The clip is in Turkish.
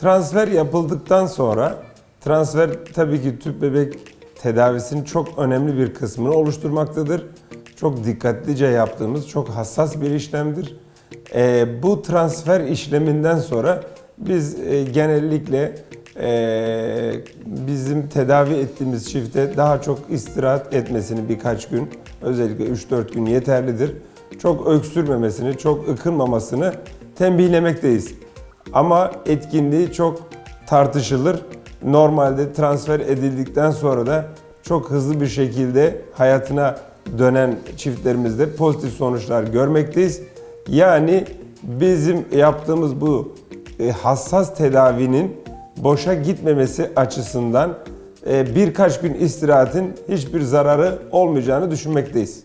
Transfer yapıldıktan sonra transfer tabii ki tüp bebek tedavisinin çok önemli bir kısmını oluşturmaktadır. Çok dikkatlice yaptığımız çok hassas bir işlemdir. Ee, bu transfer işleminden sonra biz e, genellikle e, bizim tedavi ettiğimiz çifte daha çok istirahat etmesini birkaç gün özellikle 3-4 gün yeterlidir. Çok öksürmemesini, çok ıkınmamasını tembihlemekteyiz. Ama etkinliği çok tartışılır. Normalde transfer edildikten sonra da çok hızlı bir şekilde hayatına dönen çiftlerimizde pozitif sonuçlar görmekteyiz. Yani bizim yaptığımız bu e, hassas tedavinin boşa gitmemesi açısından e, birkaç gün istirahatin hiçbir zararı olmayacağını düşünmekteyiz.